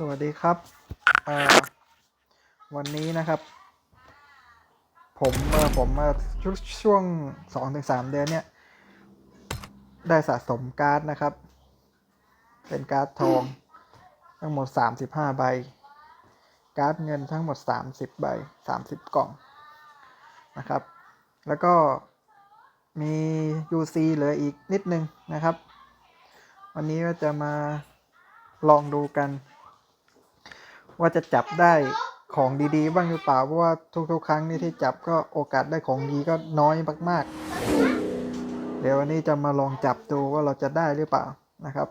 สวัสดีครับ วันนี้นะครับ ผมเมื่อผมมาช่วช่วงสองถึงสามเดือนเนี่ย ได้สะสมการ์ดนะครับ เป็นการ์ดทอง ทั้งหมดสามสิบห้าใบ การ์ดเงินทั้งหมดสามสิบใบสามสิบกล่องนะครับ แล้วก็มี UC เหลืออีกนิดนึงนะครับ วันนี้ก็จะมาลองดูกัน ว่าจะจับได้ของดีๆ บ้างหรือเปล่า เพราะว่าทุกๆ ครั้งนี่ที่จับก็โอกาสได้ของดีก็น้อยมากๆ เดี๋ยววันนี้จะมาลองจับดูว่าเราจะได้หรือเปล่านะครับ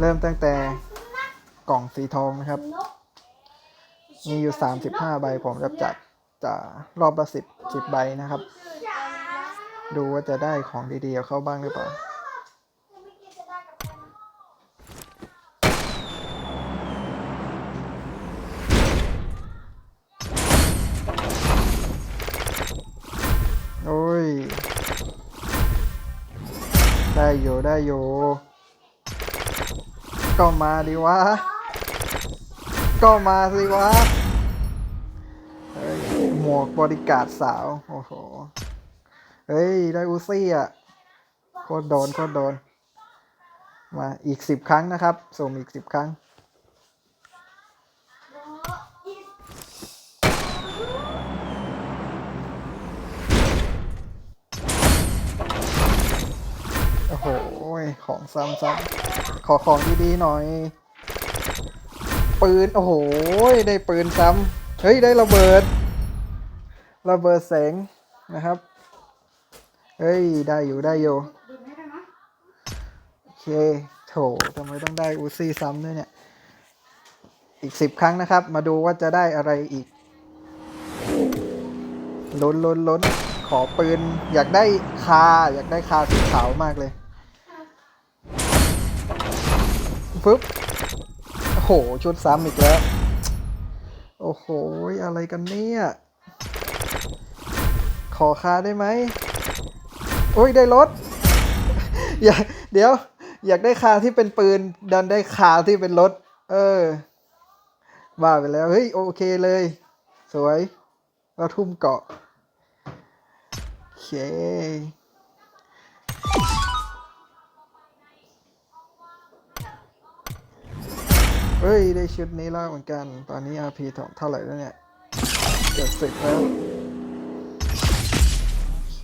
เริ่มตั้งแต่กล่องสีทองนะครับ มีอยู่ 35 ใบผมจะจัดจะรอบละสิบสิบใบนะครับ ดูว่าจะได้ของดีๆเข้าบ้างหรือเปล่า ได้อยู่ได้อยู่ก็มาดิวะ ก็มาสิวะเฮ้ยหมวกบริการสาว โอ้โห เฮ้ย ได้อูซี่อะโคตรโดนโคตรโดน มาอีกสิบครั้งนะครับส่งอีกสิบครั้ง ซ้ำซ้ำขอของดีๆหน่อย ปืน โอ้โห ได้ปืนซ้ำเฮ้ย ได้ระเบิด ระเบิดแสงนะครับ เฮ้ย ได้อยู่ได้อยู่โอเคโถทำไมต้องได้อูซี่ซ้ำด้วยเนี่ย อีกสิบครั้งนะครับ มาดูว่าจะได้อะไรอีก ล้นล้นล้นขอปืน อยากได้คา อยากได้คาสีขาวมากเลย ปึ๊บโอ้โหชุดซ้ำอีกแล้ว โอ้โห อะไรกันเนี่ย ขอคาได้ไหมโอ้ยได้รถอยากเดี๋ยว อยากได้คาที่เป็นปืน ดันได้คาที่เป็นรถ เออบ้าไปแล้ว เฮ้ย โอเคเลย สวย เราทุ่มเกาะโอเค ฮ้ย ได้ชุดนี้แล้วเหมือนกัน ตอนนี้ RP เท่าไหร่แล้วเนี่ยเจ็ดสิบแล้วโอเค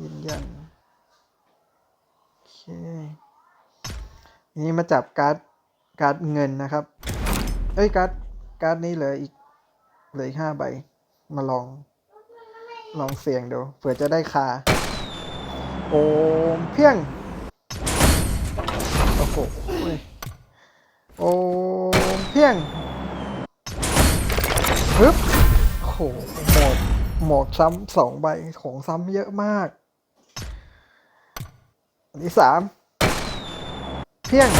ยืนยันโอเคนี่มาจับการ์ดการ์ดเงินนะครับ เอ้ยการ์ดการ์ดนี้เหลืออีกเหลืออีกห้าใบ มาลอง ลองเสี่ยงดูเผื่อจะได้คา โอมเพียง หโอมเพียงปึ๊บโอ้โหหมดหมดซ้ำสองใบของซ้ำเยอะมากอันที่สามเพียง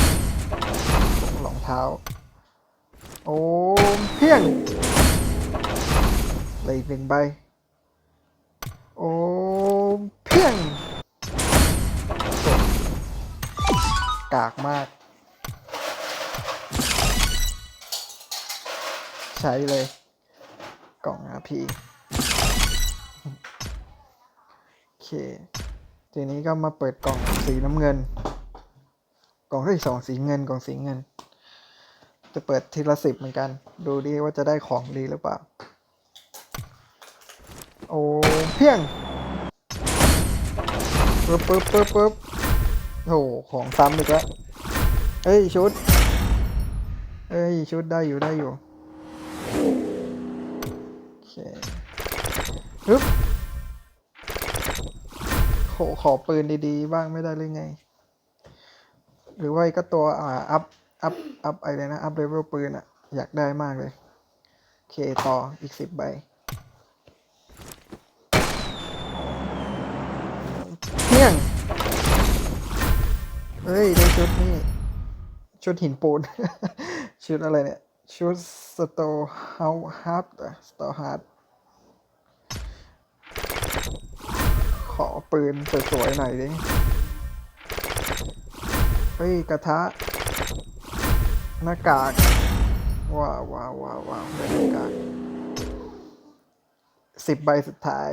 รองเท้า โอ้เพียงเลยหนึ่งใบ โอ้เพียง กากมาก ใช้เลย กล่อง RP โอเค ทีนี้ก็มาเปิดกล่องสีน้ำเงิน กล่องที่สองสีเงินกล่องสีเงิน จะเปิดทีละสิบเหมือนกัน ดูดิว่าจะได้ของดีหรือเปล่า โอ้เพียงปึ๊บปึ๊บปึ๊บปึ๊บ โอ้โหของซ้ำอีกแล้วเอ้ยชุด เอ้ยชุดได้อยู่ได้อยู่โอเคปึ๊บโหขอปืนดีๆ บ้างไม่ได้หรือไง หรือว่าก็ตัวอ่าอัพอัพอัพอะไรนะ อัพเลเวลปืนอะอยากได้มากเลย โอเค ต่ออีกสิบใบ เฮ้ยได้ชุดนี่ชุดหินปูน ชุดอะไรเนี่ย ชุดสโตเฮาฮาร์ดสโตฮาร์ดขอปืนสวยๆหน่อยดิ เฮ้ย กระทะ หน้ากาก ว้าวว้าวว้าวว้าวหน้ากากสิบใบสุดท้าย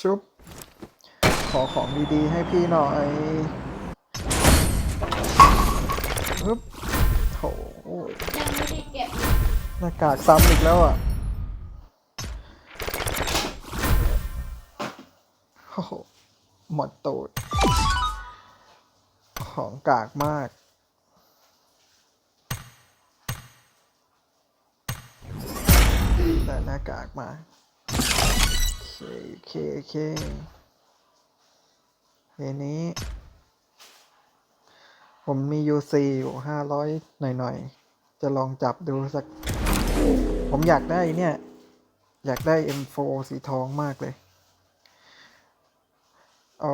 ชุบ ขอของดีๆ ให้พี่หน่อย ฮึบโถยังไม่ได้เก็บหน้ากากซ้ำอีกแล้วอะโอ้โหหมดตูด ของกากมากแต่หน้ากากมาโอเคโอเคโอเคทีนี้ ผมมี UC อยู่ห้าร้อยหน่อยๆ จะลองจับดูสัก ผมอยากได้เนี่ย อยากได้ M4 สีทองมากเลยโอ้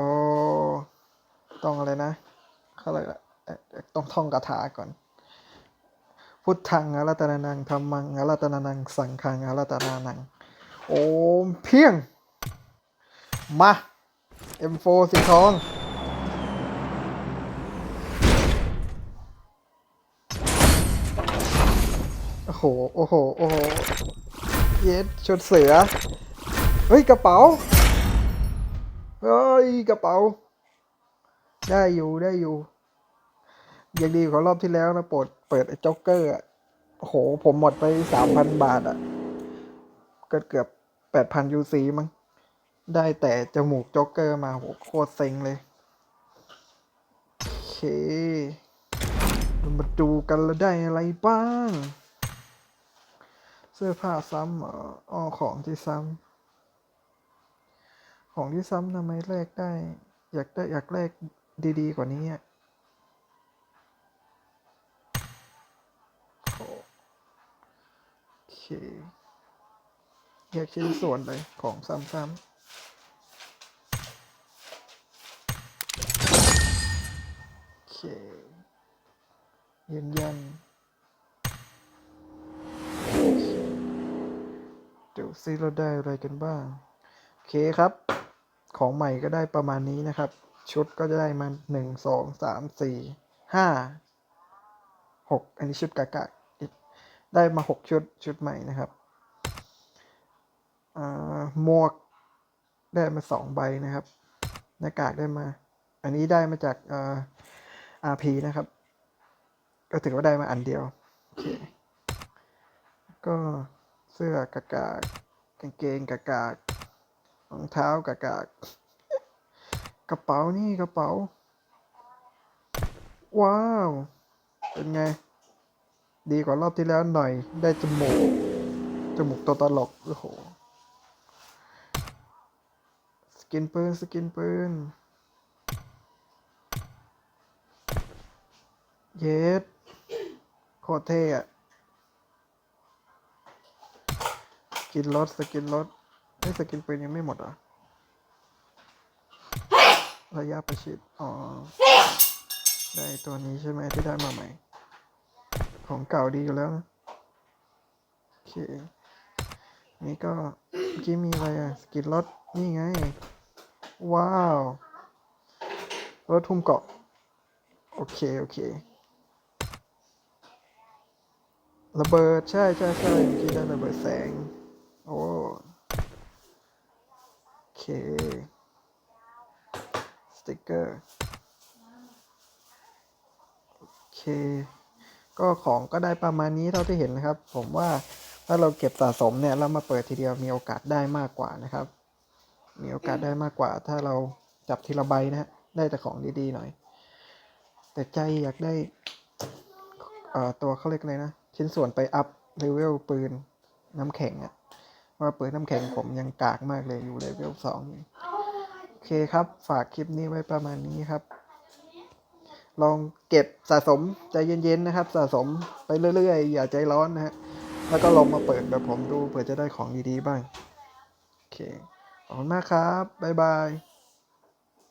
ต้องอะไรนะเขาอะไรละเอ่อต้องท่องคาถาก่อน พุทธังอารัตนานังธรรมังอารัตนานัง สังฆังอารัตนานัง โอมเพียง มา M4 สีทอง โห โอ้โห โอ้โห เย็ดชุดเสือ เฮ้ย กระเป๋า เฮ้ย กระเป๋า ได้อยู่ได้อยู่ ยังดีกว่ารอบที่แล้วนะปลดเปิดไอ้จ็อกเกอร์อะโอ้โห ผมหมดไปสามพันบาทอะเกือบเกือบแปดพันยูซีมั้ง ได้แต่จมูกจ็อกเกอร์มาโหโคตรเซ็งเลย โอเค มาดูกันแล้วได้อะไรบ้าง เสื้อผ้าซ้ำเออ๋อของที่ซ้ำ ของที่ซ้ำทำไมแลกได้ อยากได้อยากแลกดีๆ กว่านี้อะโอเคแยกชิ้นส่วนเลยของซ้ำๆโอเคยืนยัน ซิเราได้อะไรกันบ้าง โอเคครับ ของใหม่ก็ได้ประมาณนี้นะครับ ชุดก็จะได้มาหนึ่งสองสามสี่ห้าหกอันนี้ชุดกากะได้มาหกชุดชุดใหม่นะครับหมวกได้มาสองใบนะครับ หน้ากากได้มา อันนี้ได้มาจากเอ่อ RP นะครับ ก็ถือว่าได้มาอันเดียว โอเค ก็ เสื้อกากากกางเกงกากากรองเท้ากากากกระเป๋านี่กระเป๋า ว้าว เป็นไง ดีกว่ารอบที่แล้วหน่อย ได้จมูก จมูกตัวตลก โอ้โห สกินปืน สกินปืน เยสโคตรเท่อะส กินรถสกินรถไอ้สกินปืนยังไม่หมดเหรอระยะประชิดอ๋อได้ตัวนี้ใช่ไหมที่ได้มาใหม่ ของเก่าดีอยู่แล้วนะโอเคนี่ก็เมื่อกี้มีอะไรอะสกินรถนี่ไง ว้าวรถทุ่มเกาะ โอเค โอเคระเบิด ใช่ใช่ใช่เมื่อกี้ได้ระเบิดแสง โอ้โอเค สติกเกอร์ โอเค ก็ของก็ได้ประมาณนี้เท่าที่เห็นนะครับ ผมว่าถ้าเราเก็บสะสมเนี่ยแล้วมาเปิดทีเดียวมีโอกาสได้มากกว่านะครับ มีโอกาสได้มากกว่า ถ้าเราจับทีละใบนะฮะได้แต่ของดีๆหน่อย แต่ใจอยากได้ตัวเขาเรียกอะไรนะ ชิ้นส่วนไปอัพเลเวลปืนน้ำแข็งอะ ว่าปืนน้ำแข็งผมยังกากมากเลยอยู่เลเวลสองโอเคครับ ฝากคลิปนี้ไว้ประมาณนี้ครับ ลองเก็บสะสมใจเย็นๆนะครับ สะสมไปเรื่อยๆ อย่าใจร้อนนะฮะแล้วก็ลองมาเปิดแบบผมดูเผื่อจะได้ของดีๆบ้าง โอเค ขอบคุณมากครับ บ๊ายบาย